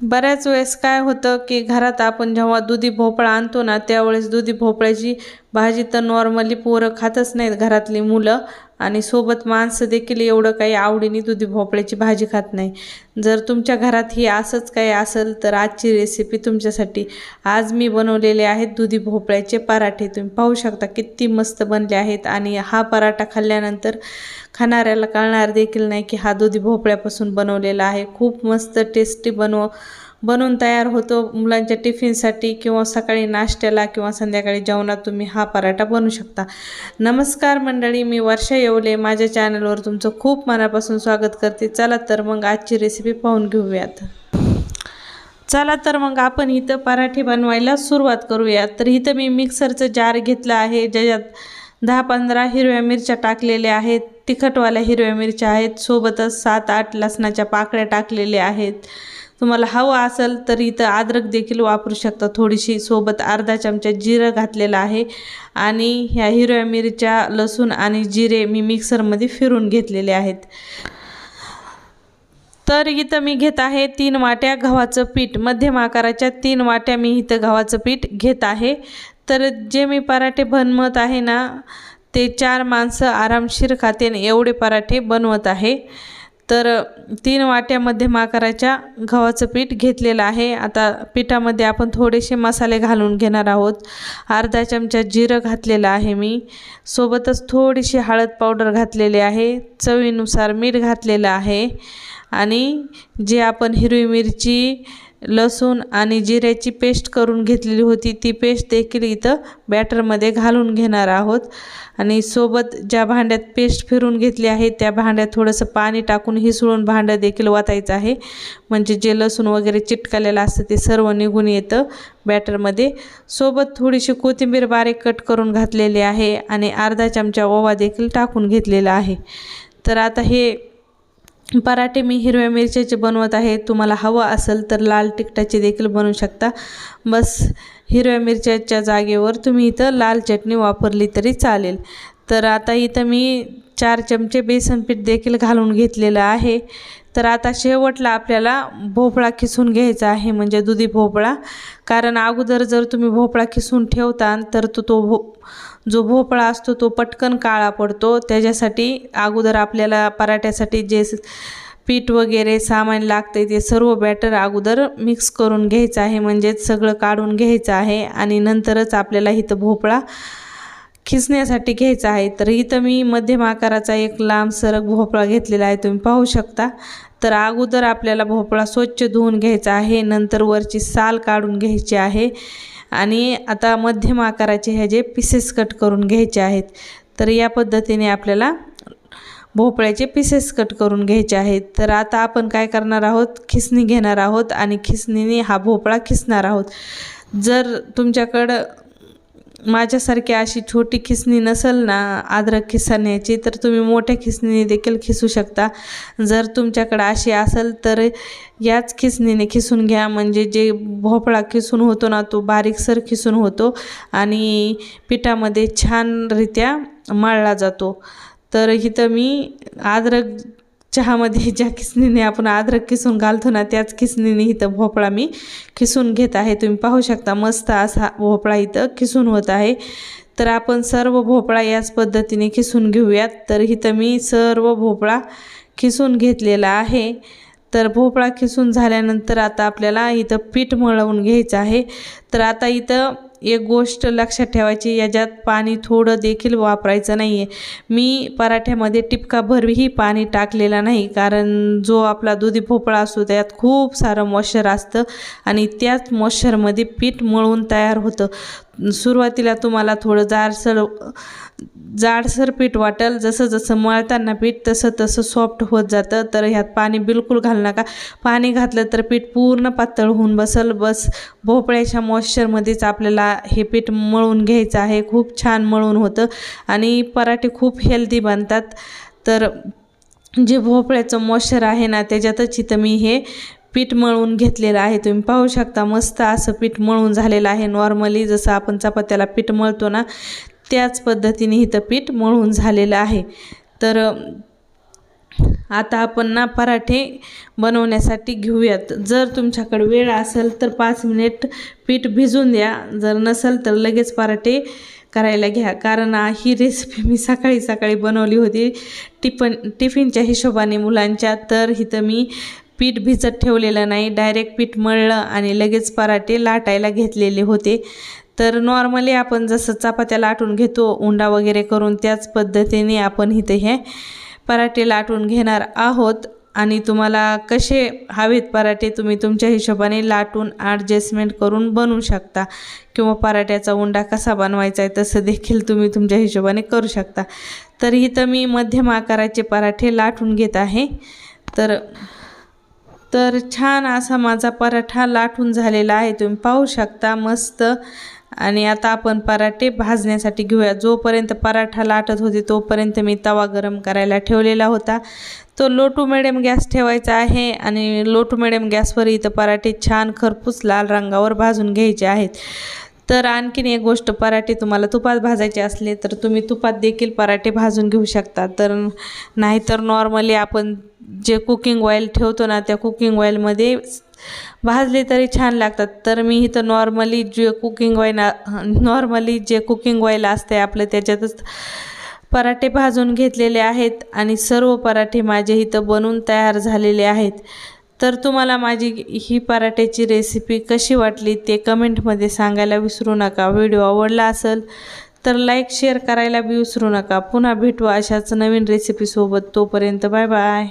बऱ्याच वेळेस काय होतं की घरात आपण जेव्हा दुधी भोपळा आणतो ना त्यावेळेस दुधी भोपळ्याची भाजी तर नॉर्मली पोरं खातच नाहीत घरातली मुलं. आणि सोबत माणसं देखील एवढं काही आवडीने दुधी भोपळ्याची भाजी खात नाही. जर तुमच्या घरात ही असंच काही असेल तर आजची रेसिपी तुमच्यासाठी. आज मी बनवलेले आहेत दुधी भोपळ्याचे पराठे. तुम्ही पाहू शकता किती मस्त बनले आहेत आणि हा पराठा खाल्ल्यानंतर खाणाऱ्याला कळणार देखील नाही की हा दुधी भोपळ्यापासून बनवलेला आहे. खूप मस्त टेस्टी बनव बनवून तयार होतो. मुलांच्या टिफिनसाठी किंवा सकाळी नाश्त्याला किंवा संध्याकाळी जेवणात तुम्ही हा पराठा बनवू शकता. नमस्कार मंडळी मी वर्षा येवले. माझ्या चॅनलवर तुमचं खूप मनापासून स्वागत करते. चला तर मग आजची रेसिपी पाहून घेऊयात. चला तर मग आपण इथं पराठे बनवायला सुरुवात करूया. तर इथं मी मिक्सरचं जार घेतलं आहे. ज्याच्यात दहा पंधरा हिरव्या मिरच्या टाकलेल्या आहेत. तिखटवाल्या हिरव्या मिरच्या आहेत. सोबतच सात आठ लसणाच्या पाकळ्या टाकलेल्या आहेत. तुम्हाला हवं असेल तर इथं अद्रक देखील वापरू शकता. थोडीशी सोबत अर्धा चमचा जिरं घातलेलं आहे. आणि ह्या हिरव्या मिरच्या लसूण आणि जिरे मी मिक्सरमध्ये फिरून घेतलेले आहेत. तर इथं मी घेत आहे तीन वाट्या गव्हाचं पीठ. मध्यम आकाराच्या तीन वाट्या मी इथं गव्हाचं पीठ घेत आहे. तर जे मी पराठे बनवत आहे ना ते चार माणसं आरामशीर खाते एवढे पराठे बनवत आहे. तर तीन वाट्यामध्ये मध्यम आकाराच्या गव्हाचं पीठ घेतलेलं आहे. आता पिठामध्ये आपण थोडेसे मसाले घालून घेणार आहोत. अर्धा चमचा जिरं घातलेलं आहे मी. सोबतच थोडीशी हळद पावडर घातलेली आहे. चवीनुसार मीठ घातलेलं आहे. आणि जे आपण हिरवी मिरची लसूण आणि जिऱ्याची पेस्ट करून घेतलेली होती. ती पेस्ट देखील इथं बॅटरमध्ये घालून घेणार आहोत. आणि सोबत ज्या भांड्यात पेस्ट फिरून घेतली आहे त्या भांड्यात थोडंसं पाणी टाकून हिसळून भांडं देखील वाचायचं आहे. म्हणजे जे लसूण वगैरे चिटकलेलं असतं ते सर्व निघून येतं बॅटरमध्ये. सोबत थोडीशी कोथिंबीर बारीक कट करून घातलेली आहे आणि अर्धा चमचा ओवा देखील टाकून घेतलेला आहे. तर आता हे पराठे मी हिरव्या मिरच्याचे बनवत आहे. तुम्हाला हवं असेल तर लाल तिखटाचे देखील बनवू शकता. बस हिरव्या मिरच्याच्या जागेवर तुम्ही इथं लाल चटणी वापरली तरी चालेल. तर आता इथं मी चार चमचे बेसन पीठ देखील घालून घेतलेलं आहे. तर आता शेवटला आपल्याला भोपळा खिसून घ्यायचा आहे म्हणजे दुधी भोपळा. कारण अगोदर जर तुम्ही भोपळा खिसून ठेवता तर तो तो भो जो भोपळा असतो तो पटकन काळा पडतो. त्याच्यासाठी अगोदर आपल्याला पराठ्यासाठी जे पीठ वगैरे सामान लागते ते सर्व बॅटर अगोदर मिक्स करून घ्यायचं आहे. म्हणजेच सगळं काढून घ्यायचं आहे आणि नंतरच आपल्याला इथं भोपळा खिसण्यासाठी घ्यायचा आहे. तर इथं मी मध्यम आकाराचा एक लांब सरक भोपळा घेतलेला आहे. तुम्ही पाहू शकता. तर अगोदर आपल्याला भोपळा स्वच्छ धुवून घ्यायचा आहे. नंतर वरची साल काढून घ्यायची आहे. आणि आता मध्यम आकाराचे हे जे पीसेस कट करून घ्यायचे आहेत. तर या पद्धतीने आपल्याला भोपळ्याचे पीसेस कट करून घ्यायचे आहेत. तर आता आपण काय करणार आहोत? खिसणी घेणार आहोत आणि खिसणीने हा भोपळा खिसणार आहोत. जर तुमच्याकडं माझ्यासारखी अशी छोटी खिसणी नसेल ना अद्रक खिसण्याची तर तुम्ही मोठ्या खिसणीने देखील खिसू शकता. जर तुमच्याकडं अशी असेल तर याच खिसणीने खिसून घ्या. म्हणजे जे भोपळा खिसून होतो ना तो बारीकसर खिसून होतो आणि पिठामध्ये छानरित्या मळला जातो. तर इथं मी अद्रक चहामध्ये ज्या किसणीने आपण अद्रक किसून घालतो ना त्याच किसणीने इथं भोपळा मी खिसून घेत आहे. तुम्ही पाहू शकता मस्त असा भोपळा इथं किसून होत आहे. तर आपण सर्व भोपळा याच पद्धतीने किसून घेऊयात. तर इथं मी सर्व भोपळा किसून घेतलेला आहे. तर भोपळा किसून झाल्यानंतर आता आपल्याला इथं पीठ मळवून घ्यायचं आहे. तर आता इथं एक गोष्ट लक्षात ठेवायची याच्यात पाणी थोडं देखील वापरायचं नाही आहे मी पराठ्यामध्ये टिपकाभरही पाणी टाकलेला नाही कारण जो आपला दुधी भोपळा असतो त्यात खूप सारं मॉश्चर असतं आणि त्याच मॉश्चरमध्ये पीठ मळून तयार होतं. सुरुवातीला तुम्हाला थोडं जाडसर जाडसर पीठ वाटेल जसं जसं मळताना पीठ तसं तसं सॉफ्ट होत जातं. तर ह्यात पाणी बिलकुल घालू नका. पाणी घातलं तर पीठ पूर्ण पातळ होऊन बसल. बस भोपळ्याच्या मॉइश्चरमध्येच आपल्याला हे पीठ मळून घ्यायचं आहे. खूप छान मळून होतं आणि पराठे खूप हेल्दी बनतात. तर जे भोपळ्याचं मॉइश्चर आहे ना त्याच्यातच इथं मी हे पीठ मळून घेतलेलं आहे. तुम्ही पाहू शकता मस्त असं पीठ मळून झालेलं आहे. नॉर्मली जसं आपण चपात्याला पीठ मळतो ना त्याच पद्धतीने इथं पीठ मळून झालेलं आहे. तर आता आपण ना पराठे बनवण्यासाठी घेऊयात. जर तुमच्याकडे वेळ असेल तर पाच मिनिट पीठ भिजून द्या. जर नसेल तर लगेच पराठे करायला घ्या. कारण ही रेसिपी मी सकाळी सकाळी बनवली होती. टिफन टिफिनच्या हिशोबाने मुलांच्या. तर इथं मी पीठ भिजत ठेवलेलं नाही. डायरेक्ट पीठ मळलं आणि लगेच पराठे लाटायला घेतलेले होते. तर नॉर्मली आपण जसं चपात्या लाटून घेतो उंडा वगैरे करून त्याच पद्धतीने आपण इथे हे पराठे लाटून घेणार आहोत. आणि तुम्हाला कसे हवेत पराठे तुम्ही तुमच्या हिशोबाने लाटून ॲडजस्टमेंट करून बनवू शकता. किंवा पराठ्याचा उंडा कसा बनवायचा आहे तसं देखील तुम्ही तुमच्या हिशोबाने करू शकता. तर इथं मी मध्यम आकाराचे पराठे लाटून घेत आहे. तर तर छान असा माझा पराठा लाटून झालेला आहे. तुम्ही पाहू शकता मस्त. आणि आता आपण पराठे भाजण्यासाठी घेऊया. जोपर्यंत पराठा लाटत होते तोपर्यंत मी तवा गरम करायला ठेवलेला होता. तो लो टू मिडियम गॅस ठेवायचा आहे आणि लो टू मिडियम गॅसवर इथं पराठे छान खरपूस लाल रंगावर भाजून घ्यायचे आहेत. तर आणखीन एक गोष्ट पराठे तुम्हाला तुपात भाजायचे असले तर तुम्ही तुपात देखील पराठे भाजून घेऊ शकता. तर नाहीतर नॉर्मली आपण जे कुकिंग ऑइल ठेवतो ना त्या कुकिंग ऑइलमध्ये भाजले तरी छान लागतात. तर मी इथं नॉर्मली जे कुकिंग ऑइल नॉर्मली जे कुकिंग ऑइल असते आपलं त्याच्यातच पराठे भाजून घेतलेले आहेत आणि सर्व पराठे माझे इथं बनून तयार झालेले आहेत. तर तुम्हाला माझी ही पराठ्याची रेसिपी कशी वाटली ते कमेंटमध्ये सांगायला विसरू नका. व्हिडिओ आवडला असेल तर लाईक शेअर करायला बी विसरू नका. पुन्हा भेटू अशाच नवीन रेसिपीसोबत तोपर्यंत बाय बाय